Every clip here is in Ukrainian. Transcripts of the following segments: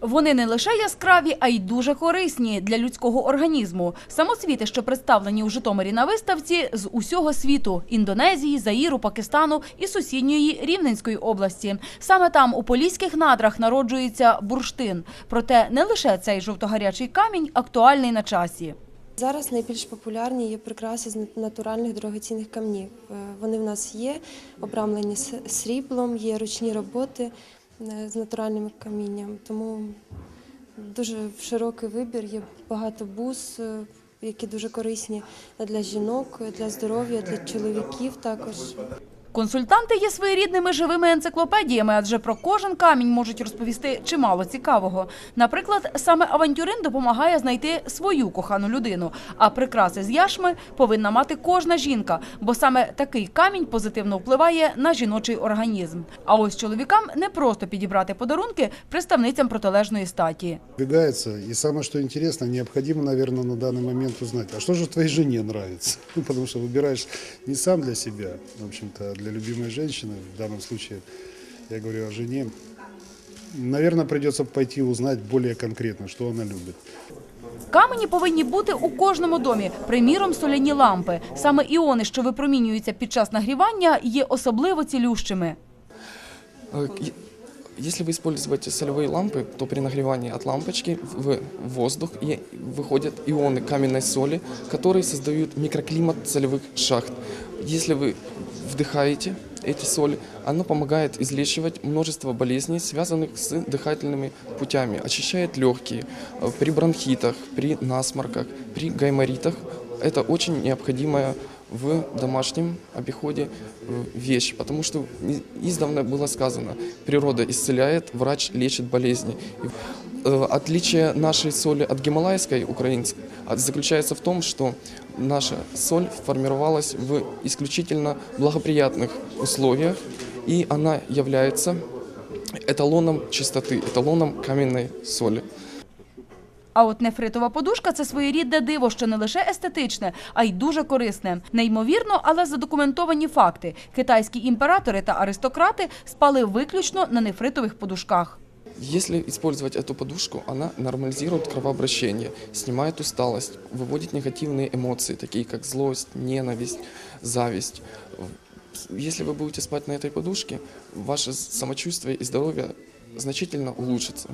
Вони не лише яскраві, а й дуже корисні для людського організму. Самоцвіти, що представлені у Житомирі на виставці, з усього світу – Індонезії, Заїру, Пакистану і сусідньої Рівненської області. Саме там, у поліських надрах, народжується бурштин. Проте не лише цей жовтогарячий камінь актуальний на часі. Зараз найбільш популярні є прикраси з натуральних дорогоцінних камнів. Е, Вони в нас є, обрамлені сріблом, є ручні роботи з натуральним камінням. Тому дуже широкий вибір, є багато бус, е, які дуже корисні для жінок, для здоров'я, для чоловіків також. Консультанти є своєрідними живими енциклопедіями, адже про кожен камінь можуть розповісти чимало цікавого. Наприклад, саме авантюрин допомагає знайти свою кохану людину, а прикраси з яшми повинна мати кожна жінка, бо саме такий камінь позитивно впливає на жіночий організм. А ось чоловікам не просто підібрати подарунки представницям протилежної статі. Бегается. И самое, что интересно, необходимо, наверное, на данный момент узнать, а что же твоей жене нравится? Ну, потому что выбираешь не сам для себя, в общем-то, а для любимой женщины. В данном случае я говорю о жене. Наверное, придется пойти узнать более конкретно, что она любит. Камені повинні бути у кожному домі, приміром, соляні лампи. Саме іони, що випромінюються під час нагрівання, є особливо цілющими. Э, е- Если вы используете солевые лампы, то при нагревании от лампочки в воздух и выходят ионы каменной соли, которые создают микроклимат солевых шахт. Если вы вдыхаете эти соли, оно помогает излечивать множество болезней, связанных с дыхательными путями, очищает легкие э, при бронхитах, при насморках, при гайморитах. Это очень необходимая в домашнем обиходе э, вещь, потому что издавна было сказано, природа исцеляет, врач лечит болезни. И, э, Отличие нашей соли от гималайской украинской а, заключается в том, что наша соль формировалась в исключительно благоприятных условиях, и она является эталоном чистоты, эталоном каменной соли. А от нефритова подушка це своєрідне диво, що не лише естетичне, а й дуже корисне. Неймовірно, але задокументовані факти. Китайські імператори та аристократи спали виключно на нефритових подушках. Если использовать эту подушку, она нормализирует кровообращение, снимает усталость, выводит негативные эмоции, такие как злость, ненависть, зависть. Если вы будете спать на этой подушке, ваше самочувствие и здоровье значительно улучшится.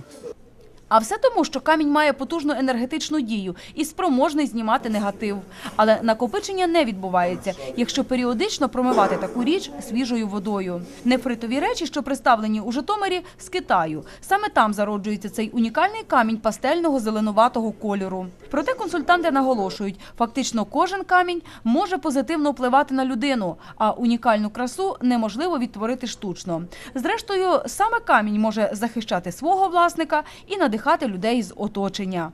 А все тому, що камінь має потужну енергетичну дію і спроможний знімати негатив. Але накопичення не відбувається, якщо періодично промивати таку річ свіжою водою. Нефритові речі, що представлені у Житомирі, з Китаю. Саме там зароджується цей унікальний камінь пастельного зеленуватого кольору. Проте консультанти наголошують, фактично кожен камінь може позитивно впливати на людину, а унікальну красу неможливо відтворити штучно. Зрештою, саме камінь може захищати свого власника і надихати людей з оточення.